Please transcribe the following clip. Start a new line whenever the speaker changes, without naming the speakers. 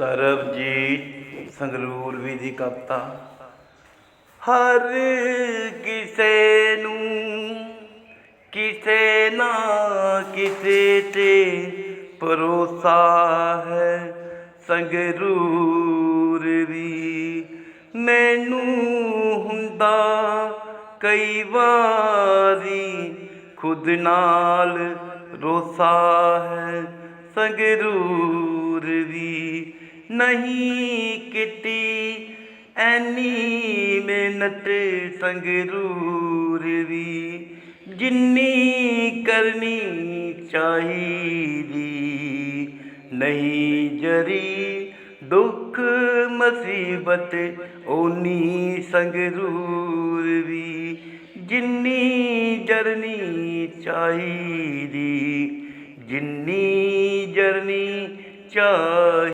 ਸਰਬਜੀਤ ਸੰਗਰੂਰਵੀ ਦੀ ਕਵਿਤਾ। ਹਰ ਕਿਸੇ ਨੂੰ ਕਿਸੇ ਨਾ ਕਿਸੇ ਤੇ ਭਰੋਸਾ ਹੈ। ਸੰਗਰੂਰ ਵੀ ਮੈਨੂੰ ਹੁੰਦਾ ਕਈ ਵਾਰੀ ਖੁਦ ਨਾਲ ਰੋਸਾ ਹੈ। ਸੰਗਰੂਰ ਵੀ ਨਹੀਂ ਕੀਤੀ ਐਨੀ ਮਿਹਨਤ ਸੰਗਰੂਰ ਵੀ, ਜਿੰਨੀ ਕਰਨੀ ਚਾਹੀਦੀ। ਨਹੀਂ ਜਰੀ ਦੁੱਖ ਮੁਸੀਬਤ, ਓਨੀ ਸੰਗਰੂਰ ਵੀ, ਜਿੰਨੀ ਜਰਨੀ ਚਾਹੀਦੀ, ਜਿੰਨੀ ਜਰਨੀ ਚਾਹੀ